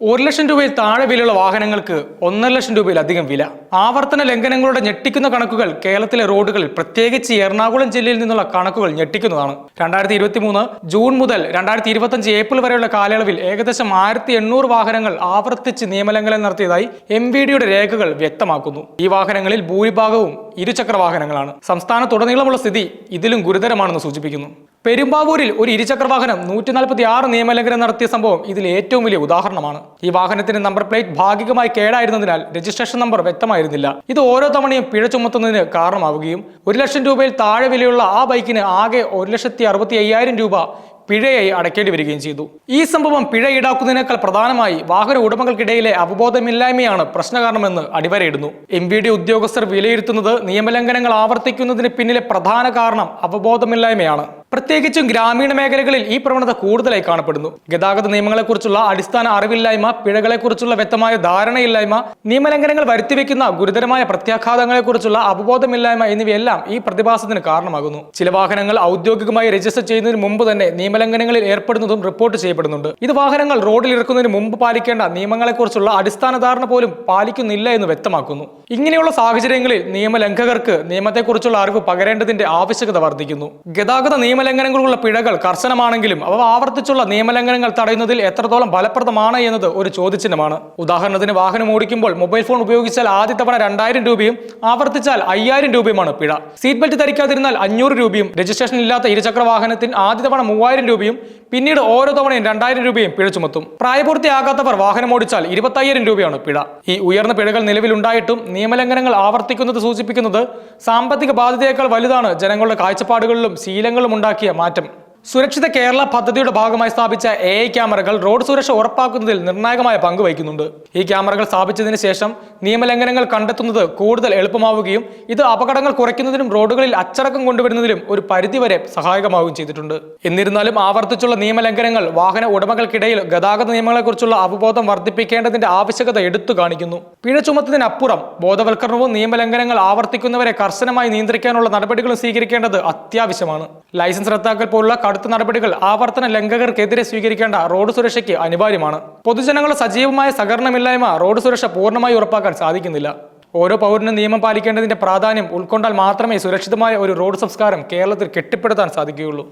ഒരു ലക്ഷം രൂപയിൽ താഴെ വിലയുള്ള വാഹനങ്ങൾക്ക് ഒന്നര ലക്ഷം രൂപയിലധികം വില. ആവർത്തന ലംഘനങ്ങളുടെ ഞെട്ടിക്കുന്ന കണക്കുകൾ കേരളത്തിലെ റോഡുകളിൽ പ്രത്യേകിച്ച് എറണാകുളം ജില്ലയിൽ നിന്നുള്ള കണക്കുകൾ ഞെട്ടിക്കുന്നതാണ്. രണ്ടായിരത്തി ഇരുപത്തി മൂന്ന് ജൂൺ മുതൽ രണ്ടായിരത്തി ഇരുപത്തഞ്ച് ഏപ്രിൽ വരെയുള്ള കാലയളവിൽ ഏകദേശം ആയിരത്തി എണ്ണൂറ് വാഹനങ്ങൾ ആവർത്തിച്ച് നിയമലംഘനം നടത്തിയതായി എം വി ഡിയുടെ രേഖകൾ വ്യക്തമാക്കുന്നു. ഈ വാഹനങ്ങളിൽ ഭൂരിഭാഗവും ഇരുചക്ര വാഹനങ്ങളാണ് സംസ്ഥാനത്തുടനീളമുള്ള സ്ഥിതി ഇതിലും ഗുരുതരമാണെന്ന് സൂചിപ്പിക്കുന്നു. പെരുമ്പാവൂരിൽ ഒരു ഇരുചക്ര വാഹനം നൂറ്റി നാൽപ്പത്തി ആറ് നിയമലംഘനം നടത്തിയ സംഭവം ഇതിൽ ഏറ്റവും വലിയ ഉദാഹരണമാണ്. ഈ വാഹനത്തിന്റെ നമ്പർ പ്ലേറ്റ് ഭാഗികമായി കേടായിരുന്നതിനാൽ രജിസ്ട്രേഷൻ നമ്പർ വ്യക്തമായിരുന്നില്ല. ഇത് ഓരോ തവണയും പിഴ ചുമത്തുന്നതിന് കാരണമാവുകയും ഒരു ലക്ഷം രൂപയിൽ താഴെ വിലയുള്ള ആ ബൈക്കിന് ആകെ ഒരു ലക്ഷത്തി അറുപത്തി അയ്യായിരം രൂപ പിഴയായി അടയ്ക്കേണ്ടി വരികയും ചെയ്തു. ഈ സംഭവം പിഴ ഈടാക്കുന്നതിനേക്കാൾ പ്രധാനമായി വാഹന ഉടമകൾക്കിടയിലെ അവബോധമില്ലായ്മയാണ് പ്രശ്നകാരണമെന്ന് അടിവരയിടുന്നു. എം വി ഡി ഉദ്യോഗസ്ഥർ വിലയിരുത്തുന്നത് നിയമലംഘനങ്ങൾ ആവർത്തിക്കുന്നതിന് പിന്നിലെ പ്രധാന കാരണം അവബോധമില്ലായ്മയാണ്. പ്രത്യേകിച്ചും ഗ്രാമീണ മേഖലകളിൽ ഈ പ്രവണത കൂടുതലായി കാണപ്പെടുന്നു. ഗതാഗത നിയമങ്ങളെക്കുറിച്ചുള്ള അടിസ്ഥാന അറിവില്ലായ്മ പിഴകളെക്കുറിച്ചുള്ള വ്യക്തമായ ധാരണയില്ലായ്മ നിയമലംഘനങ്ങൾ വരുത്തിവെക്കുന്ന ഗുരുതരമായ പ്രത്യാഘാതങ്ങളെക്കുറിച്ചുള്ള അവബോധമില്ലായ്മ എന്നിവയെല്ലാം ഈ പ്രതിഭാസത്തിന് കാരണമാകുന്നു. ചില വാഹനങ്ങൾ ഔദ്യോഗികമായി രജിസ്റ്റർ ചെയ്യുന്നതിന് മുമ്പ് തന്നെ നിയമലംഘനങ്ങളിൽ ഏർപ്പെടുന്നതും റിപ്പോർട്ട് ചെയ്യപ്പെടുന്നുണ്ട്. ഇത് വാഹനങ്ങൾ റോഡിൽ ഇറക്കുന്നതിന് മുമ്പ് പാലിക്കേണ്ട നിയമങ്ങളെക്കുറിച്ചുള്ള അടിസ്ഥാന ധാരണ പോലും പാലിക്കുന്നില്ല എന്ന് വ്യക്തമാക്കുന്നു. ഇങ്ങനെയുള്ള സാഹചര്യങ്ങളിൽ നിയമലംഘകർക്ക് നിയമത്തെക്കുറിച്ചുള്ള അറിവ് പകരേണ്ടതിന്റെ ആവശ്യകത വർദ്ധിക്കുന്നു. ഗതാഗത നിയമലംഘനങ്ങളുള്ള പിഴകൾ കർശനമാണെങ്കിലും അവ ആവർത്തിച്ചുള്ള നിയമലംഘനങ്ങൾ തടയുന്നതിൽ എത്രത്തോളം ഫലപ്രദമാണ് എന്നത് ഒരു ചോദ്യചിഹ്നമാണ്. ഉദാഹരണത്തിന് വാഹനം ഓടിക്കുമ്പോൾ മൊബൈൽ ഫോൺ ഉപയോഗിച്ചാൽ ആദ്യ തവണ രണ്ടായിരം രൂപയും ആവർത്തിച്ചാൽ അയ്യായിരം രൂപയുമാണ് പിഴ. സീറ്റ് ബെൽറ്റ് ധരിക്കാതിരുന്നാൽ അഞ്ഞൂറ് രൂപയും രജിസ്ട്രേഷൻ ഇല്ലാത്ത ഇരുചക്ര വാഹനത്തിന് ആദ്യ തവണ മൂവായിരം രൂപയും പിന്നീട് ഓരോ തവണയും രണ്ടായിരം രൂപയും പിഴ ചുമത്തും. പ്രായപൂർത്തിയാകാത്തവർ വാഹനം ഓടിച്ചാൽ ഇരുപത്തയ്യായിരം രൂപയാണ് പിഴ. ഈ ഉയർന്ന പിഴകൾ നിലവിലുണ്ടായിട്ടും നിയമലംഘനങ്ങൾ ആവർത്തിക്കുന്നത് സൂചിപ്പിക്കുന്നത് സാമ്പത്തിക ബാധ്യതയേക്കാൾ വലുതാണ് ജനങ്ങളുടെ കാഴ്ചപ്പാടുകളിലും ശീലങ്ങളിലും ഉണ്ടാക്കിയ മാറ്റം സുരക്ഷിത കേരള പദ്ധതിയുടെ ഭാഗമായി സ്ഥാപിച്ച എ ഐ ക്യാമറകൾ റോഡ് സുരക്ഷ ഉറപ്പാക്കുന്നതിൽ നിർണായകമായ പങ്ക് വഹിക്കുന്നുണ്ട്. ഈ ക്യാമറകൾ സ്ഥാപിച്ചതിന് ശേഷം നിയമലംഘനങ്ങൾ കണ്ടെത്തുന്നത് കൂടുതൽ എളുപ്പമാവുകയും ഇത് അപകടങ്ങൾ കുറയ്ക്കുന്നതിനും റോഡുകളിൽ അച്ചടക്കം കൊണ്ടുവരുന്നതിലും ഒരു പരിധിവരെ സഹായകമാവുകയും ചെയ്തിട്ടുണ്ട്. എന്നിരുന്നാലും ആവർത്തിച്ചുള്ള നിയമലംഘനങ്ങൾ വാഹന ഉടമകൾക്കിടയിൽ ഗതാഗത നിയമങ്ങളെക്കുറിച്ചുള്ള അവബോധം വർദ്ധിപ്പിക്കേണ്ടതിന്റെ ആവശ്യകത എടുത്തു കാണിക്കുന്നു. പിഴ ചുമത്തതിനപ്പുറം ബോധവൽക്കരണവും നിയമലംഘനങ്ങൾ ആവർത്തിക്കുന്നവരെ കർശനമായി നിയന്ത്രിക്കാനുള്ള നടപടികളും സ്വീകരിക്കേണ്ടത് അത്യാവശ്യമാണ്. ലൈസൻസ് റദ്ദാക്കൽ പോലുള്ള കടുത്ത നടപടികൾ ആവർത്തന ലംഘകർക്കെതിരെ സ്വീകരിക്കേണ്ട റോഡ് സുരക്ഷയ്ക്ക് അനിവാര്യമാണ്. പൊതുജനങ്ങളുടെ സജീവമായ സഹകരണമില്ലായ്മ റോഡ് സുരക്ഷ പൂർണമായി ഉറപ്പാക്കാൻ സാധിക്കുന്നില്ല. ഓരോ പൗരനും നിയമം പാലിക്കേണ്ടതിന്റെ പ്രാധാന്യം ഉൾക്കൊണ്ടാൽ മാത്രമേ സുരക്ഷിതമായ ഒരു റോഡ് സംസ്കാരം കേരളത്തിൽ കെട്ടിപ്പടുത്താൻ സാധിക്കുകയുള്ളൂ.